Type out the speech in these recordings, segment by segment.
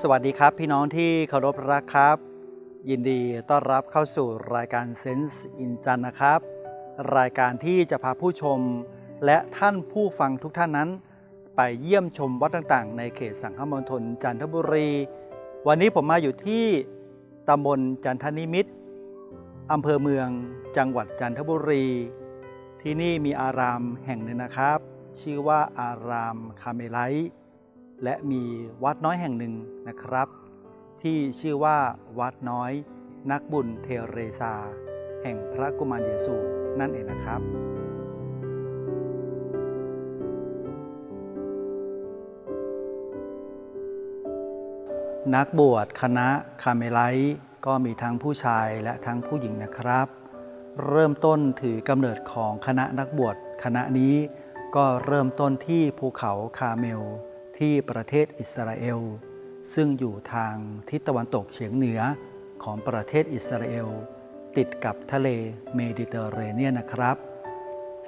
สวัสดีครับพี่น้องที่เคารพรักครับ ยินดีต้อนรับเข้าสู่รายการ Sense in จันนะครับ รายการที่จะพาผู้ชม และท่านผู้ฟังทุกท่านนั้น ไปเยี่ยมชมวัดต่างๆ ในเขตสังฆมณฑลจันทบุรี วันนี้ผมมาอยู่ที่ตำบลจันทนิมิตรอำเภอเมืองจังหวัดจันทบุรี ที่นี่มีอารามแห่งหนึ่งนะครับ ชื่อว่าอารามคาเมไลท์ และมีวัดน้อยแห่งหนึ่งนะครับ ที่ชื่อว่าวัดน้อย นักบุญเทเรซา แห่งพระกุมารเยซูนั่นเองนะครับ นักบวชคณะคาเมไลท์ก็มีทั้งผู้ชายและทั้งผู้หญิงนะครับ เริ่มต้นถือกำเนิดของคณะนักบวชคณะนี้ก็เริ่มต้นที่ภูเขาคาเมล ที่ประเทศอิสราเอล ซึ่งอยู่ทางทิศตะวันตกเฉียงเหนือของประเทศอิสราเอล ติดกับทะเลเมดิเตอร์เรเนียนนะครับ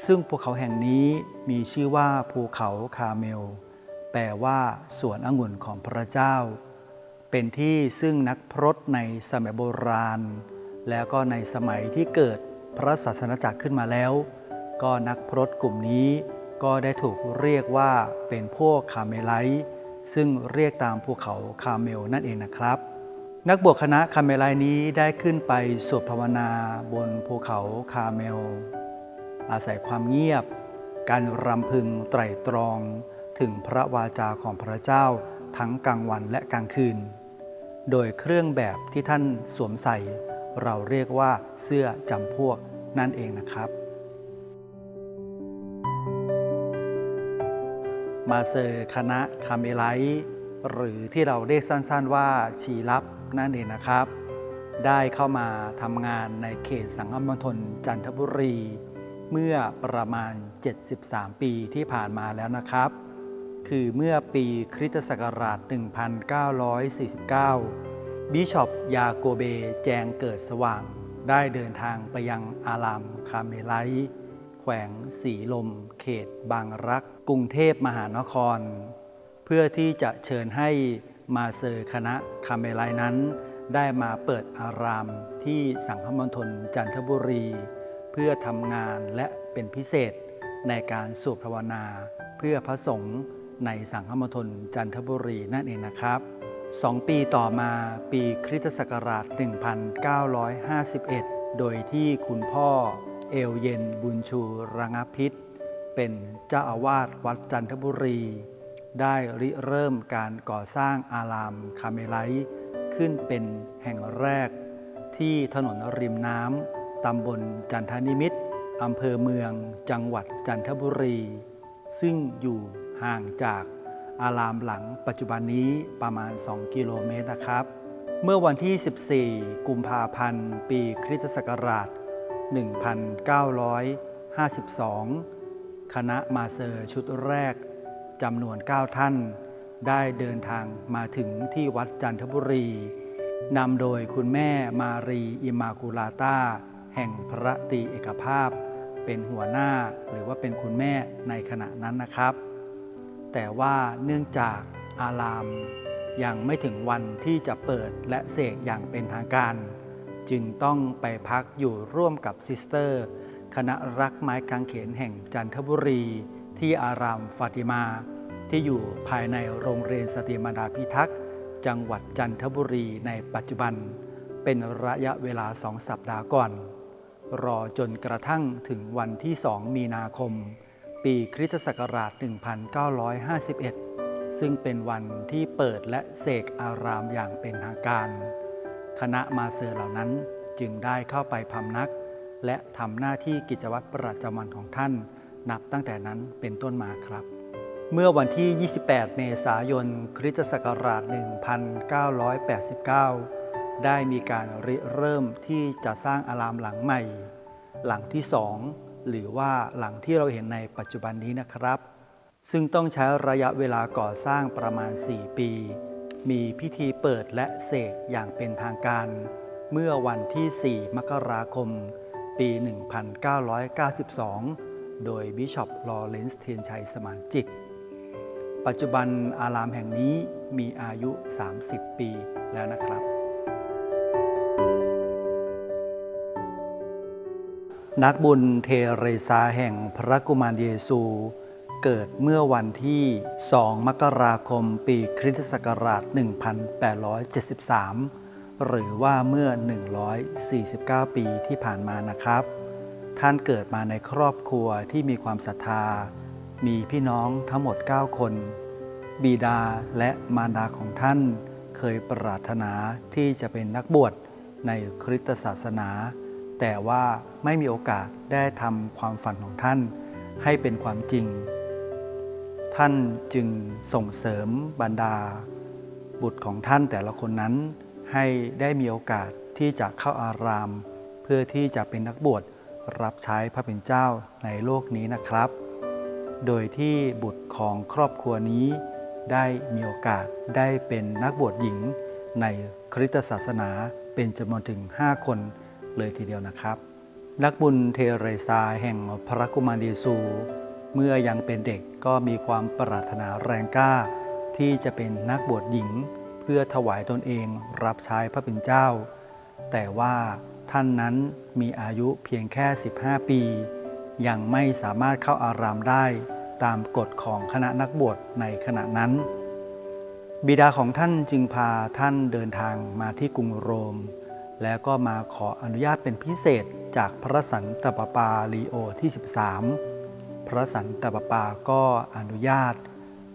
ซึ่งภูเขาแห่งนี้มีชื่อว่าภูเขาคาเมล แปลว่าสวนองุ่นของพระเจ้า เป็นที่ซึ่งนักพรตในสมัยโบราณ แล้วก็ในสมัยที่เกิดพระศาสนาจักรขึ้นมาแล้ว ก็นักพรตกลุ่มนี้ ก็ได้ถูกเรียกว่าเป็นพวกคาเมไลท์ซึ่งเรียกตามภูเขาคาเมลนั่นเองนะครับ นักบวชคณะคาเมไลนี้ได้ขึ้นไปสวดภาวนาบนภูเขาคาเมล อาศัยความเงียบ การรำพึงไตรตรองถึงพระวาจาของพระเจ้าทั้งกลางวันและกลางคืน โดยเครื่องแบบที่ท่านสวมใส่ เราเรียกว่าเสื้อจำพวกนั่นเองนะครับ มาเซอร์คณะคาเมไลท์หรือที่เราเรียกสั้นๆว่าชีลับนั่นเองนะครับ ได้เข้ามาทำงานในเขตสังฆมณฑลจันทบุรี เมื่อประมาณ 73 ปีที่ผ่านมาแล้วนะครับ คือเมื่อปีคริสตศักราช 1949 บิชอปยาโกเบแจงเกิดสว่าง ได้เดินทางไปยังอารามคาเมไลท์ แขวงสีลม เขต บางรัก กรุงเทพมหานคร เพื่อที่จะเชิญให้มาเซอร์คณะคาเมไลนั้น ได้มาเปิดอารามที่สังฆมณฑลจันทบุรี เพื่อทำงานและเป็นพิเศษในการสวดภาวนา เพื่อพระสงฆ์ในสังฆมณฑลจันทบุรีนั่นเองนะครับสองปีต่อมาปีคริสตศักราช 1951 โดยที่คุณพ่อ เอลเย็นบุญชูระงพิษ เป็นเจ้าอาวาสวัดจันทบุรี ได้ริเริ่มการก่อสร้างอารามคาเมไลท์ขึ้นเป็นแห่งแรก ที่ถนนริมน้ำตำบลจันทนิมิตรอำเภอเมืองจังหวัดจันทบุรี ซึ่งอยู่ห่างจากอารามหลังปัจจุบันนี้ประมาณ 2 กิโลเมตรนะครับ เมื่อวันที่ 14 กุมภาพันธ์ ปีคริสตศักราช 1952 คณะมาเซอร์ชุดแรกจำนวน 9 ท่าน ได้เดินทางมาถึงที่วัดจันทบุรีนำโดยคุณแม่มารีอิมาคูลาตาแห่งพระตีเอกภาพ เป็นหัวหน้าหรือว่าเป็นคุณแม่ในขณะนั้นนะครับ แต่ว่าเนื่องจากอารามยังไม่ถึงวันที่จะเปิดและเสกอย่างเป็นทางการ จึงต้องไปพักอยู่ร่วมกับซิสเตอร์ คณะรักไม้กางเขนแห่งจันทบุรี ที่อารามฟาติมา ที่อยู่ภายในโรงเรียนสตรีมาดาพิทักษ์จังหวัดจันทบุรีในปัจจุบัน เป็นระยะเวลาสองสัปดาห์ก่อน รอจนกระทั่งถึงวันที่2มีนาคม ปีคริสตศักราช 1951 ซึ่งเป็นวันที่เปิดและเสกอารามอย่างเป็นทางการ คณะมาเซอร์เหล่านั้นจึงได้เข้าไปพำนัก และทำหน้าที่กิจวัตรประจำวันของท่าน นับตั้งแต่นั้นเป็นต้นมาครับ เมื่อวันที่ 28 เมษายน คริสตศักราช 1989 ได้มีการริเริ่มที่จะสร้างอารามหลังใหม่ หลังที่สองหรือว่าหลังที่เราเห็นในปัจจุบันนี้นะครับ ซึ่งต้องใช้ระยะเวลาก่อสร้างประมาณ 4 ปี มีพิธีเปิดและเสกอย่างเป็นทางการ เมื่อวันที่ 4 มกราคม ปี 1992 โดยบิชอปลอเรนซ์เทียนชัยสมานจิต ปัจจุบันอารามแห่งนี้มีอายุ 30 ปีแล้วนะครับ นักบุญเทเรซาแห่งพระกุมารเยซู เกิดเมื่อวันที่ 2 มกราคม ปีคริสตศักราช 1873 หรือว่าเมื่อ 149 ปีที่ผ่านมานะครับ ท่านเกิดมาในครอบครัวที่มีความศรัทธา มีพี่น้องทั้งหมด 9 คน บิดาและมารดาของท่านเคยปรารถนาที่จะเป็นนักบวชในคริสตศาสนา แต่ว่าไม่มีโอกาสได้ทำความฝันของท่านให้เป็นความจริง ท่านจึงส่งเสริมบรรดา บุตรของท่านแต่ละคนนั้น ให้ได้มีโอกาสที่จะเข้าอาราม เพื่อที่จะเป็นนักบวชรับใช้พระเป็นเจ้าในโลกนี้นะครับ โดยที่บุตรของครอบครัวนี้ได้มีโอกาสได้เป็นนักบวชหญิงในคริสตศาสนาเป็นจำนวนถึง 5 คนเลยทีเดียวนะครับ นักบุญเทเรซาแห่งพระกุมารเยซู เมื่อยังเป็นเด็กก็มีความปรารถนาแรงกล้า ที่จะเป็นนักบวชหญิง เพื่อถวายตนเองรับใช้พระเป็นเจ้า แต่ว่าท่านนั้นมีอายุเพียงแค่ 15 ปี ยังไม่สามารถเข้าอารามได้ตามกฎของคณะนักบวชในขณะนั้น บิดาของท่านจึงพาท่านเดินทางมาที่กรุงโรม แล้วก็มาขออนุญาตเป็นพิเศษจากพระสันตะปาปาลีโอที่ 13 พระสันตะปาปาก็อนุญาต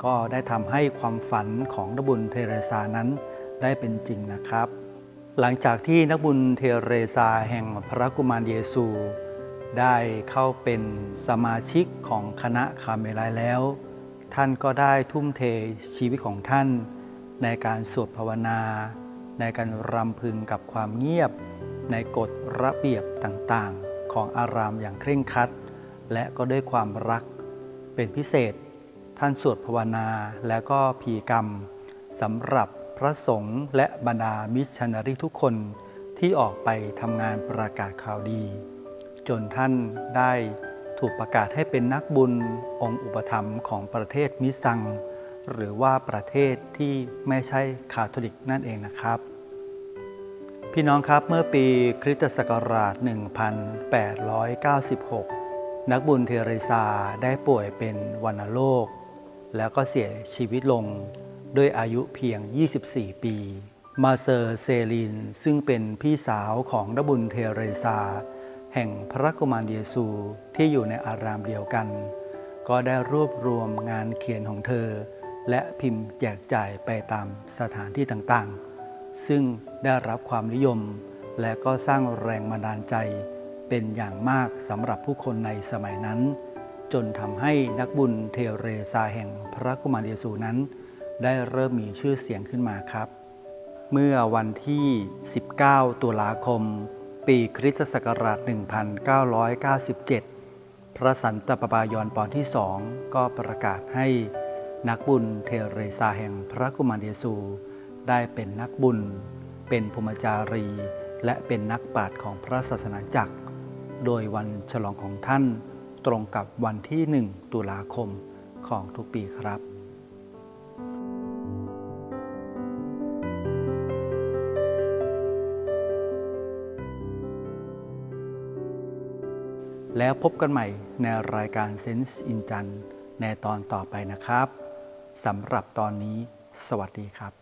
ก็ได้ทำให้ความฝันของนักบุญเทเรซานั้นได้เป็นจริงนะครับ หลังจากที่นักบุญเทเรซาแห่งพระกุมารเยซู ได้เข้าเป็นสมาชิกของคณะคาเมลายแล้ว ท่านก็ได้ทุ่มเทชีวิตของท่าน ในการสวดภาวนา ในการรำพึงกับความเงียบ ในกฎระเบียบต่างๆ ของอารามอย่างเคร่งครัด และก็ด้วยความรักเป็นพิเศษ ท่านสวดภาวนาและก็พีกรรมสำหรับพระสงฆ์และบรรดามิชชันนารีทุกคนที่ออกไปทำงานประกาศข่าวดี จนท่านได้ถูกประกาศให้เป็นนักบุญองค์อุปถัมภ์ของประเทศมิซัง หรือว่าประเทศที่ไม่ใช่คาทอลิกนั่นเองนะครับ พี่น้องครับเมื่อปีคริสตศักราช 1896 นักบุญเทเรซาได้ป่วยเป็นวัณโรค แล้วก็เสียชีวิตลงด้วยอายุเพียง 24 ปี มาเซอร์เซลิน ซึ่งเป็นพี่สาวของนักบุญเทเรซา แห่งพระกุมารเยซูที่อยู่ในอารามเดียวกัน ก็ได้รวบรวมงานเขียนของเธอ และพิมพ์แจกจ่ายไปตามสถานที่ต่างๆ ซึ่งได้รับความนิยมและก็สร้างแรงบันดาลใจ เป็นอย่างมากสำหรับผู้คนในสมัยนั้น จนทำให้นักบุญเทเรซาแห่งพระกุมารเยซูนั้น ได้เริ่มมีชื่อเสียงขึ้นมาครับ เมื่อวันที่ 19 ตุลาคม ปีคริสตศักราช 1997 พระสันตะปาปายอนปอนที่สองก็ประกาศให้นักบุญเทเรซาแห่งพระกุมารเยซู ได้เป็นนักบุญ เป็นพรหมจารี และเป็นนักปราชญ์ของพระศาสนาจักร โดยวันฉลองของท่านตรงกับวันที่ 1 ตุลาคมของทุกปีครับแล้วพบกันใหม่ในรายการเซนส์อินจันในตอนต่อไปนะครับ สำหรับตอนนี้ สวัสดีครับ